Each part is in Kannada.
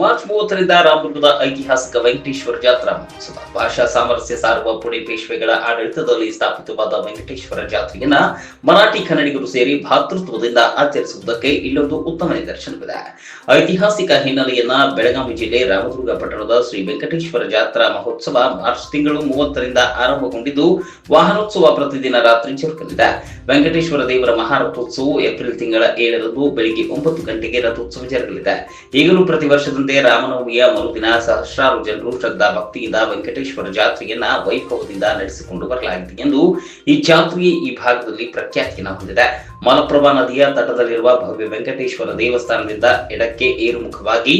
ಮಾರ್ಚ್ ಮೂವತ್ತರಿಂದ ರಾಮದುರ್ಗದ ಐತಿಹಾಸಿಕ ವೆಂಕಟೇಶ್ವರ ಜಾತ್ರಾ ಮಹೋತ್ಸವ. ಭಾಷಾ ಸಾಮರಸ್ಯ ಸಾರುವ ಪುಣೆ ಪೇಶ್ವೆಗಳ ಆಡಳಿತದಲ್ಲಿ ಸ್ಥಾಪಿತವಾದ ವೆಂಕಟೇಶ್ವರ ಜಾತ್ರೆಯನ್ನ ಮರಾಠಿ ಕನ್ನಡಿಗರು ಸೇರಿ ಭಾತೃತ್ವದಿಂದ ಆಚರಿಸುವುದಕ್ಕೆ ಇಲ್ಲೊಂದು ಉತ್ತಮ ನಿದರ್ಶನವಿದೆ. ಐತಿಹಾಸಿಕ ಹಿನ್ನೆಲೆಯನ್ನ ಬೆಳಗಾವಿ ಜಿಲ್ಲೆ ರಾಮದುರ್ಗ ಪಟ್ಟಣದ ಶ್ರೀ ವೆಂಕಟೇಶ್ವರ ಜಾತ್ರಾ ಮಹೋತ್ಸವ ಮಾರ್ಚ್ ತಿಂಗಳು ಮೂವತ್ತರಿಂದ ಆರಂಭಗೊಂಡಿದ್ದು, ವಾಹನೋತ್ಸವ ಪ್ರತಿದಿನ ರಾತ್ರಿ ಜರುಗಲಿದೆ. ವೆಂಕಟೇಶ್ವರ ದೇವರ ಮಹಾರಥೋತ್ಸವ ಏಪ್ರಿಲ್ ತಿಂಗಳ ಏಳರಂದು ಬೆಳಿಗ್ಗೆ ಒಂಬತ್ತು ಗಂಟೆಗೆ ರಥೋತ್ಸವ ಜರುಗಲಿದೆ. ಈಗಲೂ ಪ್ರತಿ ವರ್ಷದಂತೆ ರಾಮನವಮಿಯ ಮರುದಿನ ಸಹಸ್ರಾರು ಜನರು ಶ್ರದ್ಧಾ ಭಕ್ತಿಯಿಂದ ವೆಂಕಟೇಶ್ವರ ಜಾತ್ರೆಯನ್ನ ವೈಭವದಿಂದ ನಡೆಸಿಕೊಂಡು ಬರಲಾಗಿದೆ ಎಂದು ಈ ಜಾತ್ರೆಯೇ ಈ ಭಾಗದಲ್ಲಿ ಪ್ರಖ್ಯಾತಿಯನ್ನು ಹೊಂದಿದೆ. ಮಲಪ್ರಭಾ ನದಿಯ ತಟದಲ್ಲಿರುವ ಭವ್ಯ ವೆಂಕಟೇಶ್ವರ ದೇವಸ್ಥಾನದಿಂದ ಎಡಕ್ಕೆ ಏರುಮುಖವಾಗಿ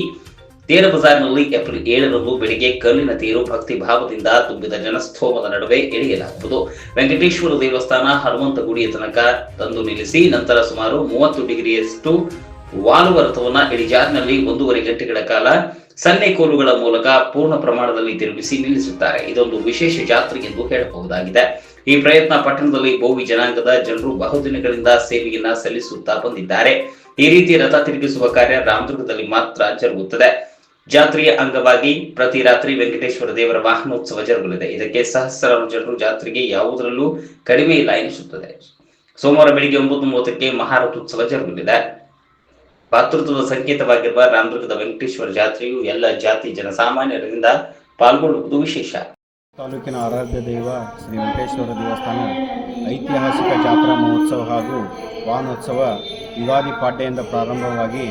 ತೇರ ಬಜಾರ್ನಲ್ಲಿ ಏಪ್ರಿಲ್ ಏಳರಂದು ಬೆಳಿಗ್ಗೆ ಕಲ್ಲಿನ ತೇರು ಭಕ್ತಿ ಭಾವದಿಂದ ತುಂಬಿದ ಜನಸ್ತೋಮದ ನಡುವೆ ಎಳೆಯಲಾಗುವುದು. ವೆಂಕಟೇಶ್ವರ ದೇವಸ್ಥಾನ ಹನುಮಂತ ಗುಡಿಯ ತನಕ ತಂದು ನಿಲ್ಲಿಸಿ ನಂತರ ಸುಮಾರು ಮೂವತ್ತು ಡಿಗ್ರಿಯಷ್ಟು ವಾಲುವ ರಥವನ್ನ ಇಳಿಜಾರಿನಲ್ಲಿ ಒಂದೂವರೆ ಗಂಟೆಗಳ ಕಾಲ ಸನ್ನೆ ಕೋಲುಗಳ ಮೂಲಕ ಪೂರ್ಣ ಪ್ರಮಾಣದಲ್ಲಿ ತಿರುಗಿಸಿ ನಿಲ್ಲಿಸುತ್ತಾರೆ. ಇದೊಂದು ವಿಶೇಷ ಜಾತ್ರೆ ಎಂದು ಹೇಳಬಹುದಾಗಿದೆ. ಈ ಪ್ರಯತ್ನ ಪಟ್ಟಣದಲ್ಲಿ ಬೋವಿ ಜನಾಂಗದ ಜನರು ಬಹುದಿನಗಳಿಂದ ಸೇವೆಯನ್ನ ಸಲ್ಲಿಸುತ್ತಾ ಬಂದಿದ್ದಾರೆ. ಈ ರೀತಿ ರಥ ತಿರುಗಿಸುವ ಕಾರ್ಯ ರಾಮದುರ್ಗದಲ್ಲಿ ಮಾತ್ರ ಜರುಗುತ್ತದೆ. ಜಾತ್ರೆಯ ಅಂಗವಾಗಿ ಪ್ರತಿ ರಾತ್ರಿ ವೆಂಕಟೇಶ್ವರ ದೇವರ ವಾಹನೋತ್ಸವ ಜರುಗಲಿದೆ. ಇದಕ್ಕೆ ಸಹಸ್ರಾರು ಜನರು ಜಾತ್ರೆಗೆ ಯಾವುದರಲ್ಲೂ ಕಡಿಮೆ ಇಲ್ಲ ಎನಿಸುತ್ತದೆ. ಸೋಮವಾರ ಬೆಳಿಗ್ಗೆ ಒಂಬತ್ತು ಮೂವತ್ತಕ್ಕೆ ಮಹಾರಥೋತ್ಸವ ಜರುಗಲಿದೆ. ಭಾತೃತ್ವದ ಸಂಕೇತವಾಗಿರುವ ರಾಮದುರ್ಗದ ವೆಂಕಟೇಶ್ವರ ಜಾತ್ರೆಯು ಎಲ್ಲ ಜಾತಿ ಜನಸಾಮಾನ್ಯರಿಂದ ಪಾಲ್ಗೊಳ್ಳುವುದು ವಿಶೇಷ. ತಾಲೂಕಿನ ಆರಾಧ್ಯ ದೈವ ಶ್ರೀ ವೆಂಕಟೇಶ್ವರ ದೇವಸ್ಥಾನ, ಐತಿಹಾಸಿಕ ಜಾತ್ರಾ ಮಹೋತ್ಸವ ಹಾಗೂ ವಾಹನೋತ್ಸವ ಯುಗಾದಿ ಪಾಡ್ಯದಿಂದ ಪ್ರಾರಂಭವಾಗಿ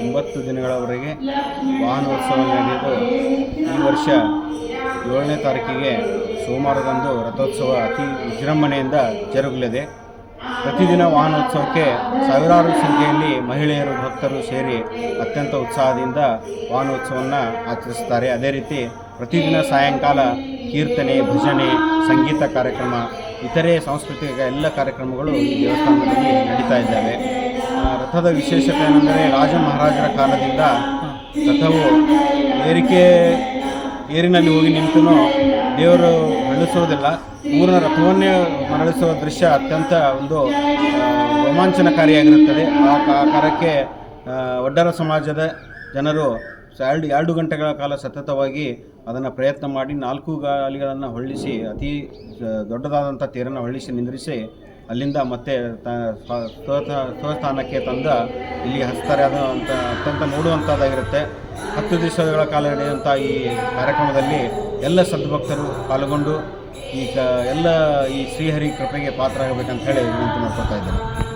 ಒಂಬತ್ತು ದಿನಗಳವರೆಗೆ ವಾಹನೋತ್ಸವ ನಡೆದು ಈ ವರ್ಷ ಏಳನೇ ತಾರೀಕಿಗೆ ಸೋಮವಾರದಂದು ರಥೋತ್ಸವ ಅತಿ ವಿಜೃಂಭಣೆಯಿಂದ ಜರುಗಲಿದೆ. ಪ್ರತಿದಿನ ವಾಹನೋತ್ಸವಕ್ಕೆ ಸಾವಿರಾರು ಸಂಖ್ಯೆಯಲ್ಲಿ ಮಹಿಳೆಯರು, ಭಕ್ತರು ಸೇರಿ ಅತ್ಯಂತ ಉತ್ಸಾಹದಿಂದ ವಾಹನೋತ್ಸವವನ್ನು ಆಚರಿಸುತ್ತಾರೆ. ಅದೇ ರೀತಿ ಪ್ರತಿದಿನ ಸಾಯಂಕಾಲ ಕೀರ್ತನೆ, ಭಜನೆ, ಸಂಗೀತ ಕಾರ್ಯಕ್ರಮ, ಇತರೆ ಸಾಂಸ್ಕೃತಿಕ ಎಲ್ಲ ಕಾರ್ಯಕ್ರಮಗಳು ಈ ದೇವಸ್ಥಾನದಲ್ಲಿ ನಡೀತಾ ಇದ್ದಾವೆ. ರಥದ ವಿಶೇಷತೆ ಏನೆಂದರೆ ರಾಜ ಮಹಾರಾಜರ ಕಾಲದಿಂದ ರಥವು ಏರಿಕೆ ಏರಿನಲ್ಲಿ ಹೋಗಿ ನಿಂತು ದೇವರು ಮರಳಿಸೋದಿಲ್ಲ. ಊರಿನ ರಥವನ್ನೇ ಮರಳಿಸುವ ದೃಶ್ಯ ಅತ್ಯಂತ ಒಂದು ರೋಮಾಂಚನಕಾರಿಯಾಗಿರುತ್ತದೆ. ಆ ಕಾರ್ಯಕ್ಕೆ ಒಡ್ಡರ ಸಮಾಜದ ಜನರು ಎರಡು ಎರಡು ಗಂಟೆಗಳ ಕಾಲ ಸತತವಾಗಿ ಅದನ್ನು ಪ್ರಯತ್ನ ಮಾಡಿ ನಾಲ್ಕು ಗಾಲಿಗಳನ್ನು ಹೊಳ್ಳಿಸಿ, ಅತಿ ದೊಡ್ಡದಾದಂಥ ತೇರನ್ನು ಹೊಳ್ಳಿಸಿ ನಿಂದ್ರಿಸಿ ಅಲ್ಲಿಂದ ಮತ್ತೆ ಸ್ವಸ್ಥಾನಕ್ಕೆ ತಂದ ಇಲ್ಲಿ ಹಚ್ತಾರೆ. ಅದು ಅಂತ, ಅತ್ಯಂತ ನೋಡುವಂಥದ್ದಾಗಿರುತ್ತೆ ಹತ್ತು ದಿವಸಗಳ ಕಾಲ ನಡೆಯುವಂಥ ಈ ಕಾರ್ಯಕ್ರಮದಲ್ಲಿ ಎಲ್ಲ ಸದ್ಭಕ್ತರು ಪಾಲ್ಗೊಂಡು ಈ ಎಲ್ಲ ಈ ಶ್ರೀಹರಿ ಕೃಪೆಗೆ ಪಾತ್ರ ಆಗಬೇಕಂತ ಹೇಳಿ ವಿನಂತಿ ಮಾಡ್ಕೊತಾ ಇದ್ದೇನೆ.